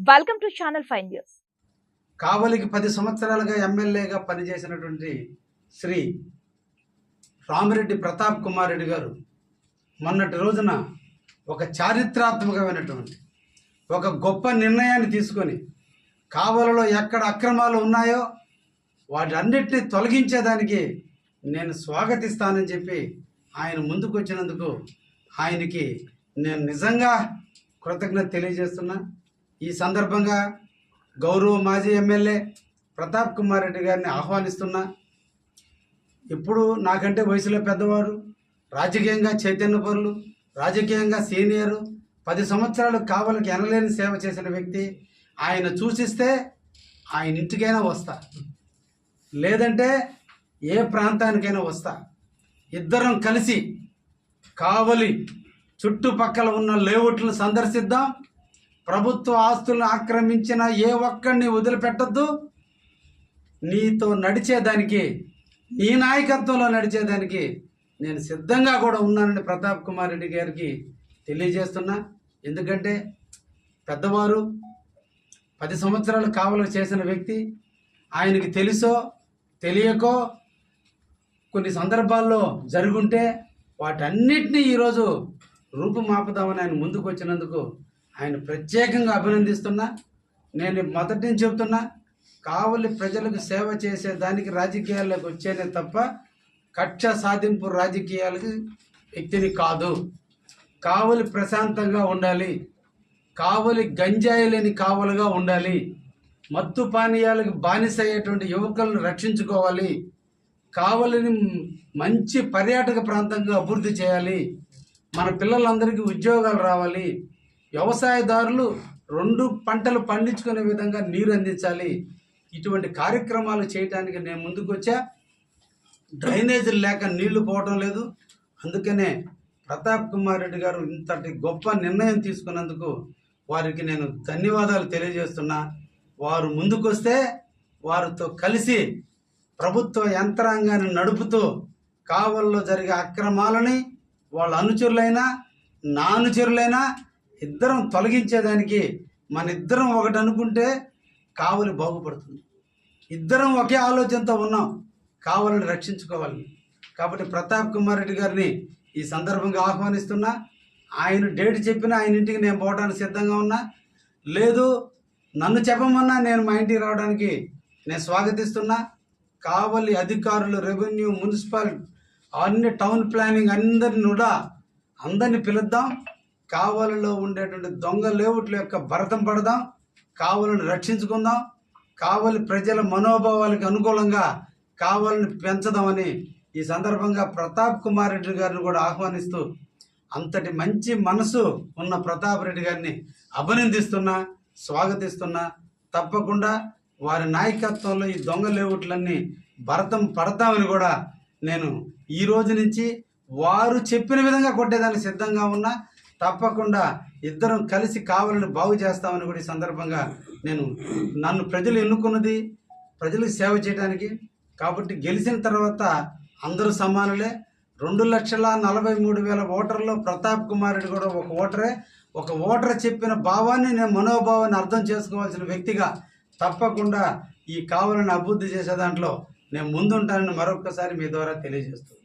Welcome to channel five news కావలికి పది సంవత్సరాలుగా ఎమ్మెల్యేగా పనిచేసినటువంటి శ్రీ రామిరెడ్డి ప్రతాప్ కుమార్ రెడ్డి గారు మొన్నటి రోజున ఒక చారిత్రాత్మకమైనటువంటి ఒక గొప్ప నిర్ణయాన్ని తీసుకొని కావలలో ఎక్కడ అక్రమాలు ఉన్నాయో వాటన్నిటిని తొలగించేదానికి నేను స్వాగతిస్తానని చెప్పి ఆయన ముందుకు వచ్చినందుకు ఆయనకి నేను నిజంగా కృతజ్ఞత తెలియజేస్తున్నా. ఈ సందర్భంగా గౌరవ మాజీ ఎమ్మెల్యే ప్రతాప్ కుమార్ రెడ్డి గారిని ఆహ్వానిస్తున్నా. ఇప్పుడు నాకంటే వయసులో పెద్దవారు రాజకీయంగా చైతన్యపరులు రాజకీయంగా సీనియరు పది సంవత్సరాలు కావాలకి ఎనలేని సేవ చేసిన వ్యక్తి ఆయన సూచిస్తే ఆయన ఇంటికైనా వస్తా. లేదంటే ఏ ప్రాంతానికైనా వస్తా. ఇద్దరం కలిసి కావలి చుట్టుపక్కల ఉన్న లేఅవుట్లను సందర్శిద్దాం ప్రభుత్వ ఆస్తులను ఆక్రమించిన ఏ ఒక్కడిని వదిలిపెట్టద్దు. నీతో నడిచేదానికి నీ నాయకత్వంలో నడిచేదానికి నేను సిద్ధంగా కూడా ఉన్నానని ప్రతాప్ కుమార్ రెడ్డి గారికి తెలియజేస్తున్నా. ఎందుకంటే పెద్దవారు పది సంవత్సరాలు కావలు చేసిన వ్యక్తి ఆయనకి తెలుసో తెలియకో కొన్ని సందర్భాల్లో జరుగుంటే వాటన్నిటినీ ఈరోజు రూపుమాపుదామని ఆయన ముందుకు వచ్చినందుకు ఆయన ప్రత్యేకంగా అభినందిస్తున్నా. నేను మొదటి నుంచి చెబుతున్నా కావలి ప్రజలకు సేవ చేసే దానికి రాజకీయాల్లోకి వచ్చేనే తప్ప కక్ష సాధింపు రాజకీయాలకు వ్యక్తిని కాదు. కావలి ప్రశాంతంగా ఉండాలి. కావలి గంజాయి లేని కావలుగా ఉండాలి. మత్తు పానీయాలకు బానిస అయ్యేటువంటి యువకులను రక్షించుకోవాలి. కావలిని మంచి పర్యాటక ప్రాంతంగా అభివృద్ధి చేయాలి. మన పిల్లలందరికీ ఉద్యోగాలు రావాలి. వ్యవసాయదారులు రెండు పంటలు పండించుకునే విధంగా నీరు అందించాలి. ఇటువంటి కార్యక్రమాలు చేయడానికి నేను ముందుకు వచ్చా డ్రైనేజీలు లేక నీళ్ళు పోవటం లేదు. అందుకనే ప్రతాప్ కుమార్ రెడ్డి గారు ఇంతటి గొప్ప నిర్ణయం తీసుకున్నందుకు వారికి నేను ధన్యవాదాలు తెలియజేస్తున్నా. వారు ముందుకొస్తే వారితో కలిసి ప్రభుత్వ యంత్రాంగాన్ని నడుపుతూ కావల్లో జరిగే అక్రమాలని వాళ్ళ అనుచరులైనా నా అనుచరులైనా ఇద్దరం తొలగించేదానికి మన ఇద్దరం ఒకటి అనుకుంటే కావలి బాగుపడుతుంది. ఇద్దరం ఒకే ఆలోచనతో ఉన్నాం కావాలని రక్షించుకోవాలి కాబట్టి ప్రతాప్ కుమార్ రెడ్డి గారిని ఈ సందర్భంగా ఆహ్వానిస్తున్నా ఆయన డేట్ చెప్పినా ఆయన ఇంటికి నేను పోవడానికి సిద్ధంగా ఉన్నా. లేదు నన్ను చెప్పమన్నా నేను మా ఇంటికి రావడానికి నేను స్వాగతిస్తున్నా. కావలి అధికారులు రెవెన్యూ మున్సిపల్ అన్ని టౌన్ ప్లానింగ్ అందరిని కూడా అందరిని పిలుద్దాం. కావలిలో ఉండేటువంటి దొంగ లేవుట్ల యొక్క భరతం పడదాం కావలను రక్షించుకుందాం కావలి ప్రజల మనోభావాలకు అనుకూలంగా కావాలని పెంచదామని ఈ సందర్భంగా ప్రతాప్ కుమార్ రెడ్డి గారిని కూడా ఆహ్వానిస్తూ అంతటి మంచి మనసు ఉన్న ప్రతాప్ రెడ్డి గారిని అభినందిస్తున్నా స్వాగతిస్తున్నా. తప్పకుండా వారి నాయకత్వంలో ఈ దొంగ లేవుట్లన్నీ భరతం పడతామని కూడా నేను ఈ రోజు నుంచి వారు చెప్పిన విధంగా కొట్టేదానికి సిద్ధంగా ఉన్నా. తప్పకుండా ఇద్దరం కలిసి కావాలని బాగు చేస్తామని కూడా ఈ సందర్భంగా నేను నన్ను ప్రజలు ఎన్నుకున్నది ప్రజలకు సేవ చేయడానికి. కాబట్టి గెలిచిన తర్వాత అందరూ సమానులే. రెండు లక్షల నలభై మూడు వేల ఓటర్లో ప్రతాప్ కుమార్ రెడ్డి కూడా ఒక ఓటరే. ఒక ఓటర్ చెప్పిన భావాన్ని నేను మనోభావాన్ని అర్థం చేసుకోవాల్సిన వ్యక్తిగా తప్పకుండా ఈ కావాలని అభివృద్ధి చేసే దాంట్లో నేను ముందుంటానని మరొకసారి మీ ద్వారా తెలియజేస్తున్నాను.